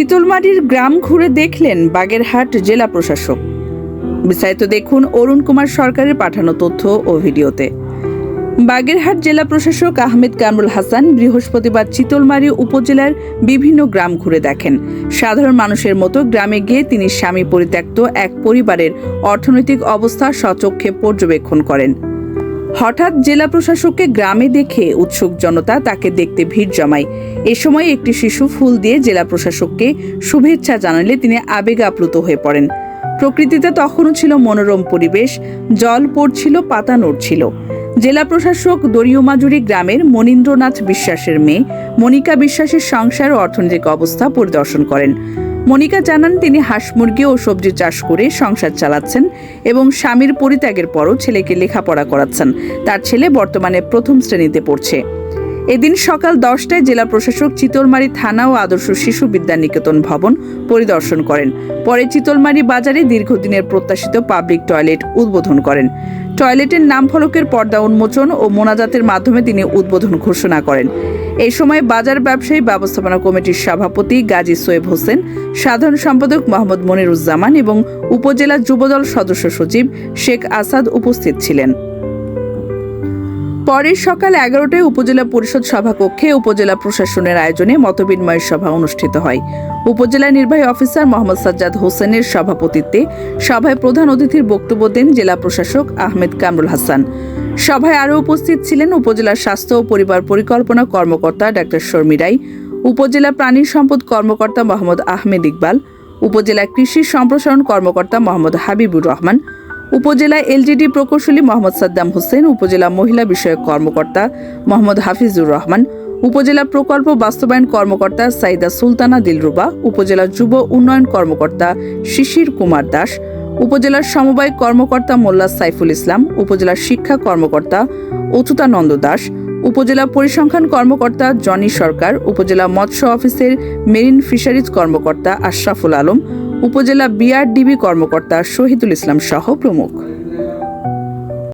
চিতলমারির গ্রাম ঘুরে দেখলেন বাগেরহাট জেলা প্রশাসক। বিস্তারিত দেখুন অরুণ কুমার সরকারের পাঠানো তথ্য ও ভিডিওতে। বাগেরহাট জেলা প্রশাসক আহমেদ কামরুল হাসান বৃহস্পতিবার চিতলমারি উপজেলার বিভিন্ন গ্রাম ঘুরে দেখেন। সাধারণ মানুষের মতো গ্রামে গিয়ে তিনি স্বামী পরিত্যক্ত এক পরিবারের অর্থনৈতিক অবস্থা সচক্ষে পর্যবেক্ষণ করেন। হঠাৎ জেলা প্রশাসককে গ্রামে দেখে উৎসুক জনতা তাকে দেখতে ভিড় জমায়। এ সময় একটি শিশু ফুল দিয়ে জেলা প্রশাসককে শুভেচ্ছা জানালে তিনি আবেগ আপ্লুত হয়ে পড়েন। প্রকৃতিতে তখনও ছিল মনোরম পরিবেশ, জল পড়ছিল, পাতা নড়ছিল। জেলা প্রশাসক দরিয়মাজুরি গ্রামের মনীন্দ্রনাথ বিশ্বাসের মেয়ে মনিকা বিশ্বাসের সংসার ও অর্থনৈতিক অবস্থা পরিদর্শন করেন। মনিকা জানান, তিনি হাঁস মুরগি ও সবজি চাষ করে সংসার চালাচ্ছেন এবং স্বামীর পরিত্যাগের পরও ছেলেকে লেখাপড়া করাচ্ছেন। তার ছেলে বর্তমানে প্রথম শ্রেণীতে পড়ছে। এদিন সকাল দশটায় জেলা প্রশাসক চিতলমারি থানা ও আদর্শ শিশু বিদ্যানিকেতন ভবন পরিদর্শন করেন। পরে চিতলমারি বাজারে দীর্ঘদিনের প্রত্যাশিত পাবলিক টয়লেট উদ্বোধন করেন। টয়লেটের নাম ফলকের পর্দা উন্মোচন ও মোনাজাতের মাধ্যমে তিনি উদ্বোধন ঘোষণা করেন। এই সময় বাজার ব্যবসায়ী, ব্যবস্থাপনা কমিটির সভাপতি গাজী সোয়েব হোসেন, সাধারণ সম্পাদক মোহাম্মদ মনিরুজ্জামান এবং উপজেলা যুবদল সদস্য সচিব শেখ আসাদ উপস্থিত ছিলেন। পরের সকাল এগারোটায় উপজেলা পরিষদ সভাকক্ষে উপজেলা প্রশাসনের আয়োজনে মতবিনিময় সভা অনুষ্ঠিত হয়। উপজেলা নির্বাহী অফিসার মোহাম্মদ সাজ্জাদ হোসেনের সভাপতিত্বে সভায় প্রধান অতিথির বক্তব্য দেন জেলা প্রশাসক আহমেদ কামরুল হাসান। সভায় আরও উপস্থিত ছিলেন উপজেলার স্বাস্থ্য ও পরিবার পরিকল্পনা কর্মকর্তা ডাক্তার শর্মী রায়, উপজেলা প্রাণী সম্পদ কর্মকর্তা মোহাম্মদ আহমেদ ইকবাল, উপজেলা কৃষি সম্প্রসারণ কর্মকর্তা মোহাম্মদ হাবিবুর রহমান উপজেলা এলজিডি প্রকৌশলী মোহাম্মদ সাদ্দাম হোসেন, উপজেলা মহিলা বিষয়ক কর্মকর্তা মোহাম্মদ হাফিজুর রহমান, উপজেলা প্রকল্প বাস্তবায়ন কর্মকর্তা সাইদা সুলতানা দিলরুবা, উপজেলা যুব উন্নয়ন কর্মকর্তা শিশির কুমার দাস উপজেলার সমবায় কর্মকর্তা মোল্লা সাইফুল ইসলাম, উপজেলা শিক্ষা কর্মকর্তা অচ্যুতানন্দ দাস, উপজেলা পরিসংখ্যান কর্মকর্তা জনি সরকার, উপজেলা মৎস্য অফিসের মেরিন ফিশারিজ কর্মকর্তা আশরাফুল আলম উপজেলা বিআরডিবি কর্মকর্তা শহীদুল ইসলাম সহ প্রমুখ।